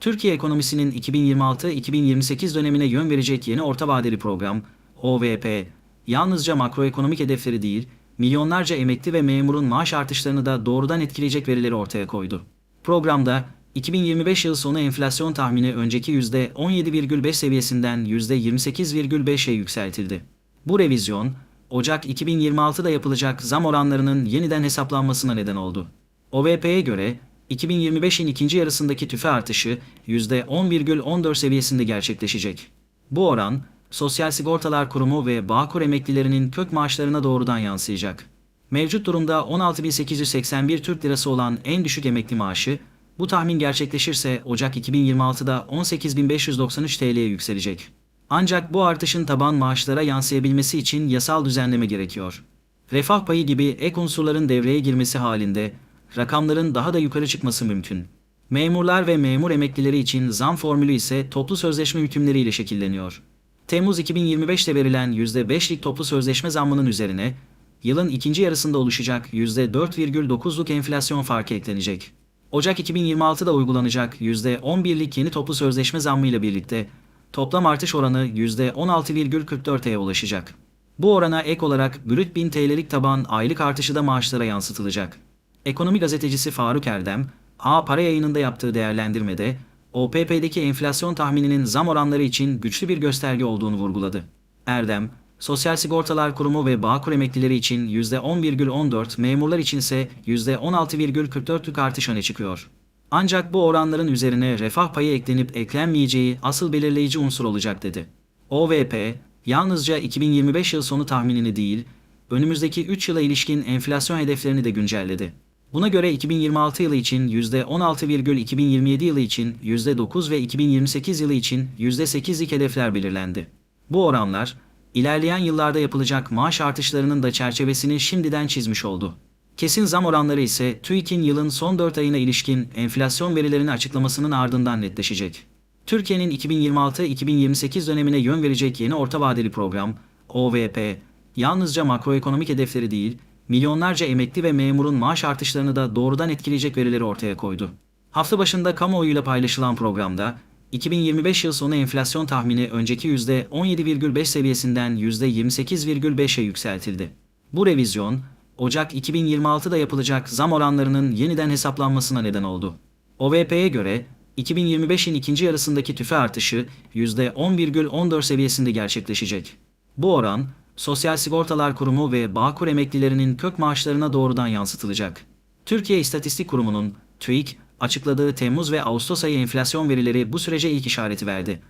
Türkiye ekonomisinin 2026-2028 dönemine yön verecek yeni orta vadeli program, OVP, yalnızca makroekonomik hedefleri değil, milyonlarca emekli ve memurun maaş artışlarını da doğrudan etkileyecek verileri ortaya koydu. Programda 2025 yıl sonu enflasyon tahmini önceki %17,5 seviyesinden %28,5'e yükseltildi. Bu revizyon, Ocak 2026'da yapılacak zam oranlarının yeniden hesaplanmasına neden oldu. OVP'ye göre 2025'in ikinci yarısındaki tüfe artışı %10,14 seviyesinde gerçekleşecek. Bu oran, Sosyal Sigortalar Kurumu ve Bağkur emeklilerinin kök maaşlarına doğrudan yansıyacak. Mevcut durumda 16.881 Türk Lirası olan en düşük emekli maaşı, bu tahmin gerçekleşirse Ocak 2026'da 18.593 TL'ye yükselecek. Ancak bu artışın taban maaşlara yansıyabilmesi için yasal düzenleme gerekiyor. Refah payı gibi ek unsurların devreye girmesi halinde rakamların daha da yukarı çıkması mümkün. Memurlar ve memur emeklileri için zam formülü ise toplu sözleşme hükümleriyle şekilleniyor. Temmuz 2025'te verilen %5'lik toplu sözleşme zammının üzerine yılın ikinci yarısında oluşacak %4,9'luk enflasyon farkı eklenecek. Ocak 2026'da uygulanacak %11'lik yeni toplu sözleşme zammıyla birlikte toplam artış oranı %16,44'e ulaşacak. Bu orana ek olarak brüt 1000 TL'lik taban aylık artışı da maaşlara yansıtılacak. Ekonomi gazetecisi Faruk Erdem, A Para yayınında yaptığı değerlendirmede, OPP'deki enflasyon tahmininin zam oranları için güçlü bir gösterge olduğunu vurguladı. Erdem, Sosyal Sigortalar Kurumu ve Bağkur emeklileri için %10,14, memurlar için ise %16,44'lük artış öne çıkıyor. Ancak bu oranların üzerine refah payı eklenip eklenmeyeceği asıl belirleyici unsur olacak dedi. OVP, yalnızca 2025 yıl sonu tahminini değil, önümüzdeki 3 yıla ilişkin enflasyon hedeflerini de güncelledi. Buna göre 2026 yılı için %16,, 2027 yılı için %9 ve 2028 yılı için %8'lik hedefler belirlendi. Bu oranlar, ilerleyen yıllarda yapılacak maaş artışlarının da çerçevesini şimdiden çizmiş oldu. Kesin zam oranları ise TÜİK'in yılın son 4 ayına ilişkin enflasyon verilerini açıklamasının ardından netleşecek. Türkiye'nin 2026-2028 dönemine yön verecek yeni orta vadeli program, OVP, yalnızca makroekonomik hedefleri değil, milyonlarca emekli ve memurun maaş artışlarını da doğrudan etkileyecek verileri ortaya koydu. Hafta başında kamuoyuyla paylaşılan programda, 2025 yıl sonu enflasyon tahmini önceki %17,5 seviyesinden %28,5'e yükseltildi. Bu revizyon, Ocak 2026'da yapılacak zam oranlarının yeniden hesaplanmasına neden oldu. OVP'ye göre 2025'in ikinci yarısındaki tüfe artışı %10,14 seviyesinde gerçekleşecek. Bu oran, Sosyal Sigortalar Kurumu ve Bağkur emeklilerinin kök maaşlarına doğrudan yansıtılacak. Türkiye İstatistik Kurumu'nun TÜİK açıkladığı Temmuz ve Ağustos ayı enflasyon verileri bu sürece ilk işareti verdi.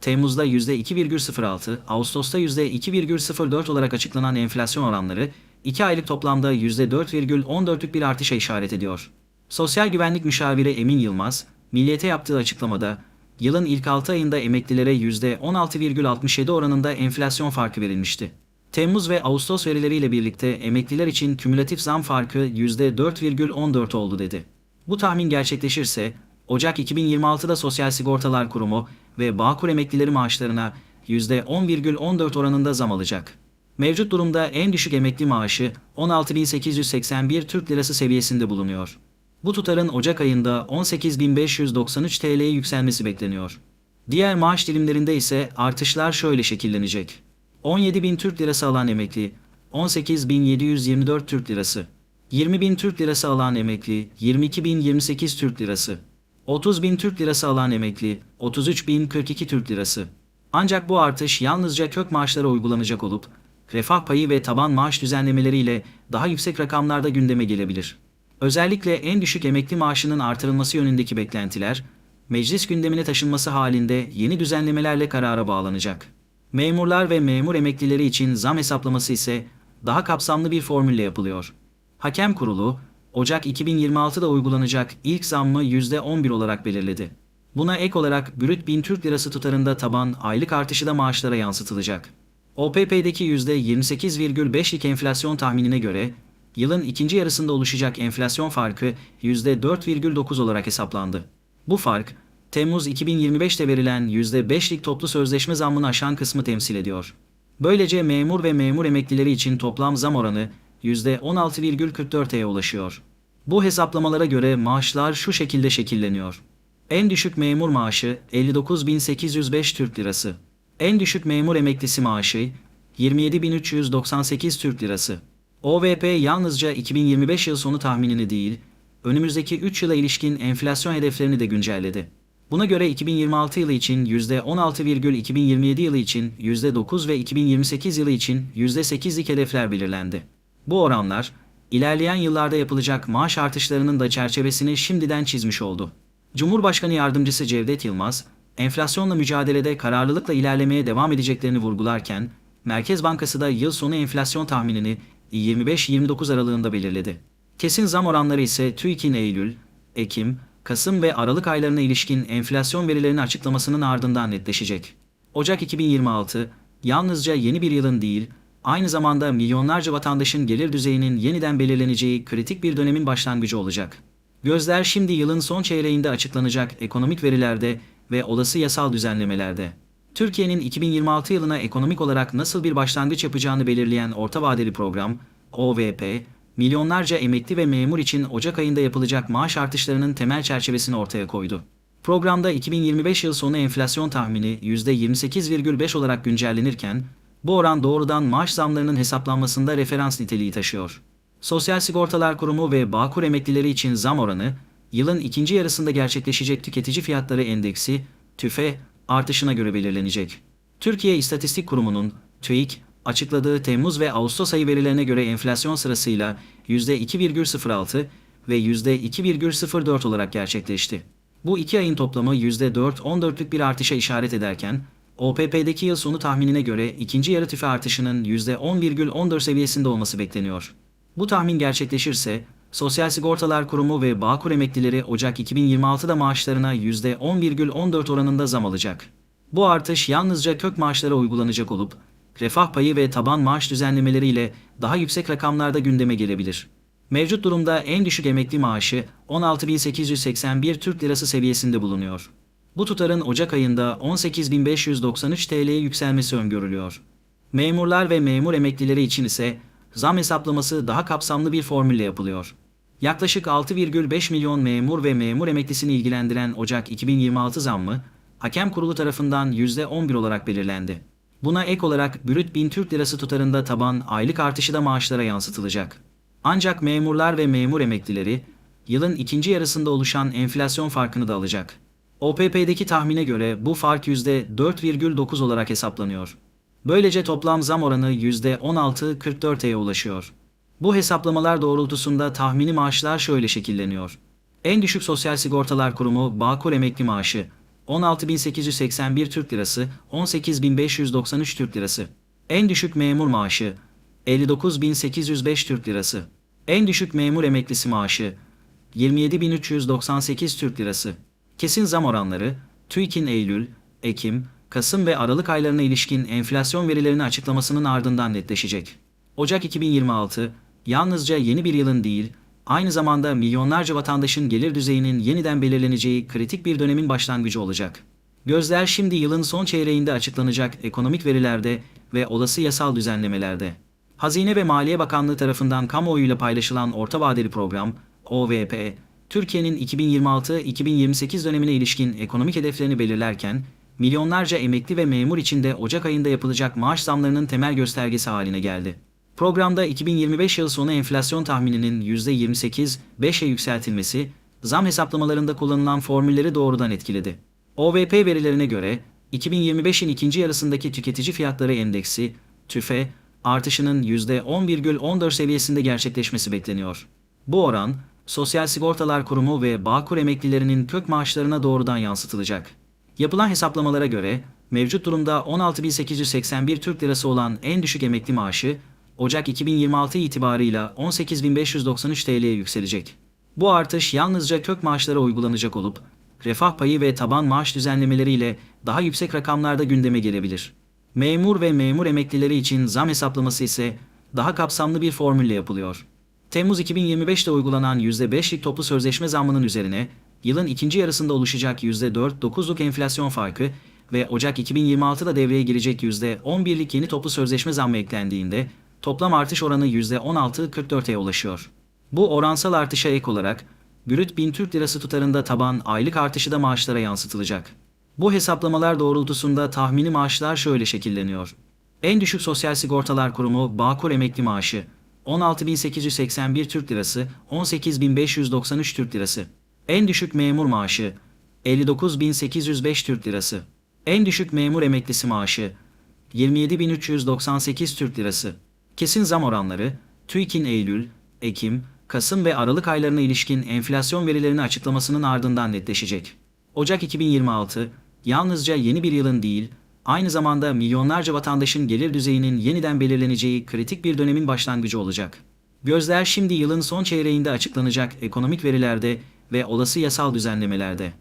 Temmuz'da %2,06, Ağustos'ta %2,04 olarak açıklanan enflasyon oranları 2 aylık toplamda %4,14'lük bir artışa işaret ediyor. Sosyal Güvenlik Müşaviri Emin Yılmaz, Milliyet'e yaptığı açıklamada, yılın ilk 6 ayında emeklilere %16,67 oranında enflasyon farkı verilmişti. Temmuz ve Ağustos verileriyle birlikte emekliler için kümülatif zam farkı %4,14 oldu dedi. Bu tahmin gerçekleşirse, Ocak 2026'da Sosyal Sigortalar Kurumu ve Bağkur emeklileri maaşlarına %10,14 oranında zam alacak. Mevcut durumda en düşük emekli maaşı 16.881 Türk Lirası seviyesinde bulunuyor. Bu tutarın Ocak ayında 18.593 TL'ye yükselmesi bekleniyor. Diğer maaş dilimlerinde ise artışlar şöyle şekillenecek. 17.000 Türk Lirası alan emekli 18.724 Türk Lirası, 20.000 Türk Lirası alan emekli 22.028 Türk Lirası, 30.000 Türk Lirası alan emekli 33.042 Türk Lirası. Ancak bu artış yalnızca kök maaşlara uygulanacak olup refah payı ve taban maaş düzenlemeleriyle daha yüksek rakamlarda gündeme gelebilir. Özellikle en düşük emekli maaşının artırılması yönündeki beklentiler, meclis gündemine taşınması halinde yeni düzenlemelerle karara bağlanacak. Memurlar ve memur emeklileri için zam hesaplaması ise daha kapsamlı bir formülle yapılıyor. Hakem Kurulu, Ocak 2026'da uygulanacak ilk zammı %11 olarak belirledi. Buna ek olarak brüt 1000 Türk Lirası tutarında taban aylık artışı da maaşlara yansıtılacak. OPP'deki %28,5'lik enflasyon tahminine göre yılın ikinci yarısında oluşacak enflasyon farkı %4,9 olarak hesaplandı. Bu fark, Temmuz 2025'te verilen %5'lik toplu sözleşme zammını aşan kısmı temsil ediyor. Böylece memur ve memur emeklileri için toplam zam oranı %16,44'e ulaşıyor. Bu hesaplamalara göre maaşlar şu şekilde şekilleniyor. En düşük memur maaşı 59.805 Türk Lirası. En düşük memur emeklisi maaşı 27.398 Türk Lirası. OVP yalnızca 2025 yıl sonu tahminini değil, önümüzdeki 3 yıla ilişkin enflasyon hedeflerini de güncelledi. Buna göre 2026 yılı için %16,, 2027 yılı için %9 ve 2028 yılı için %8'lik hedefler belirlendi. Bu oranlar, ilerleyen yıllarda yapılacak maaş artışlarının da çerçevesini şimdiden çizmiş oldu. Cumhurbaşkanı Yardımcısı Cevdet Yılmaz, enflasyonla mücadelede kararlılıkla ilerlemeye devam edeceklerini vurgularken, Merkez Bankası da yıl sonu enflasyon tahminini 25-29 aralığında belirledi. Kesin zam oranları ise TÜİK'in Eylül, Ekim, Kasım ve Aralık aylarına ilişkin enflasyon verilerini açıklamasının ardından netleşecek. Ocak 2026, yalnızca yeni bir yılın değil, aynı zamanda milyonlarca vatandaşın gelir düzeyinin yeniden belirleneceği kritik bir dönemin başlangıcı olacak. Gözler şimdi yılın son çeyreğinde açıklanacak ekonomik verilerde ve olası yasal düzenlemelerde. Türkiye'nin 2026 yılına ekonomik olarak nasıl bir başlangıç yapacağını belirleyen orta vadeli program, OVP, milyonlarca emekli ve memur için Ocak ayında yapılacak maaş artışlarının temel çerçevesini ortaya koydu. Programda 2025 yıl sonu enflasyon tahmini %28,5 olarak güncellenirken, bu oran doğrudan maaş zamlarının hesaplanmasında referans niteliği taşıyor. Sosyal Sigortalar Kurumu ve Bağkur emeklileri için zam oranı, yılın ikinci yarısında gerçekleşecek tüketici fiyatları endeksi, TÜFE, artışına göre belirlenecek. Türkiye İstatistik Kurumu'nun, TÜİK, açıkladığı Temmuz ve Ağustos ayı verilerine göre enflasyon sırasıyla %2,06 ve %2,04 olarak gerçekleşti. Bu iki ayın toplamı %4-14'lük bir artışa işaret ederken, OPP'deki yıl sonu tahminine göre ikinci yarı tüfe artışının %10,14 seviyesinde olması bekleniyor. Bu tahmin gerçekleşirse, Sosyal Sigortalar Kurumu ve Bağkur emeklileri Ocak 2026'da maaşlarına %10,14 oranında zam alacak. Bu artış yalnızca kök maaşlara uygulanacak olup, refah payı ve taban maaş düzenlemeleriyle daha yüksek rakamlarda gündeme gelebilir. Mevcut durumda en düşük emekli maaşı 16.881 Türk Lirası seviyesinde bulunuyor. Bu tutarın Ocak ayında 18.593 TL'ye yükselmesi öngörülüyor. Memurlar ve memur emeklileri için ise zam hesaplaması daha kapsamlı bir formülle yapılıyor. Yaklaşık 6,5 milyon memur ve memur emeklisini ilgilendiren Ocak 2026 zammı, hakem kurulu tarafından %11 olarak belirlendi. Buna ek olarak brüt 1000 Türk Lirası tutarında taban aylık artışı da maaşlara yansıtılacak. Ancak memurlar ve memur emeklileri, yılın ikinci yarısında oluşan enflasyon farkını da alacak. OPP'deki tahmine göre bu fark %4,9 olarak hesaplanıyor. Böylece toplam zam oranı %16,44'e ulaşıyor. Bu hesaplamalar doğrultusunda tahmini maaşlar şöyle şekilleniyor. En düşük Sosyal Sigortalar Kurumu Bağkur emekli maaşı 16.881 Türk Lirası, 18.593 Türk Lirası. En düşük memur maaşı 59.805 Türk Lirası. En düşük memur emeklisi maaşı 27.398 Türk Lirası. Kesin zam oranları TÜİK'in Eylül, Ekim, Kasım ve Aralık aylarına ilişkin enflasyon verilerini açıklamasının ardından netleşecek. Ocak 2026 yalnızca yeni bir yılın değil, aynı zamanda milyonlarca vatandaşın gelir düzeyinin yeniden belirleneceği kritik bir dönemin başlangıcı olacak. Gözler şimdi yılın son çeyreğinde açıklanacak ekonomik verilerde ve olası yasal düzenlemelerde. Hazine ve Maliye Bakanlığı tarafından kamuoyuyla paylaşılan orta vadeli program, OVP, Türkiye'nin 2026-2028 dönemine ilişkin ekonomik hedeflerini belirlerken, milyonlarca emekli ve memur için de Ocak ayında yapılacak maaş zamlarının temel göstergesi haline geldi. Programda 2025 yıl sonu enflasyon tahmininin %28-5'e yükseltilmesi, zam hesaplamalarında kullanılan formülleri doğrudan etkiledi. OVP verilerine göre, 2025'in ikinci yarısındaki tüketici fiyatları endeksi, TÜFE, artışının %10,14 seviyesinde gerçekleşmesi bekleniyor. Bu oran, Sosyal Sigortalar Kurumu ve Bağkur emeklilerinin kök maaşlarına doğrudan yansıtılacak. Yapılan hesaplamalara göre, mevcut durumda 16.881 Türk Lirası olan en düşük emekli maaşı, Ocak 2026 itibarıyla 18.593 TL'ye yükselecek. Bu artış yalnızca kök maaşlara uygulanacak olup, refah payı ve taban maaş düzenlemeleriyle daha yüksek rakamlarda gündeme gelebilir. Memur ve memur emeklileri için zam hesaplaması ise daha kapsamlı bir formülle yapılıyor. Temmuz 2025'te uygulanan %5'lik toplu sözleşme zammının üzerine yılın ikinci yarısında oluşacak %4-9'luk enflasyon farkı ve Ocak 2026'da devreye girecek %11'lik yeni toplu sözleşme zammı eklendiğinde toplam artış oranı %16-44'e ulaşıyor. Bu oransal artışa ek olarak brüt 1000 Türk Lirası tutarında taban aylık artışı da maaşlara yansıtılacak. Bu hesaplamalar doğrultusunda tahmini maaşlar şöyle şekilleniyor. En düşük Sosyal Sigortalar Kurumu Bağkur emekli maaşı 16.881 Türk Lirası, 18.593 Türk Lirası. En düşük memur maaşı 59.805 Türk Lirası. En düşük memur emeklisi maaşı 27.398 Türk Lirası. Kesin zam oranları TÜİK'in Eylül, Ekim, Kasım ve Aralık aylarına ilişkin enflasyon verilerini açıklamasının ardından netleşecek. Ocak 2026 yalnızca yeni bir yılın değil, aynı zamanda milyonlarca vatandaşın gelir düzeyinin yeniden belirleneceği kritik bir dönemin başlangıcı olacak. Gözler şimdi yılın son çeyreğinde açıklanacak ekonomik verilerde ve olası yasal düzenlemelerde.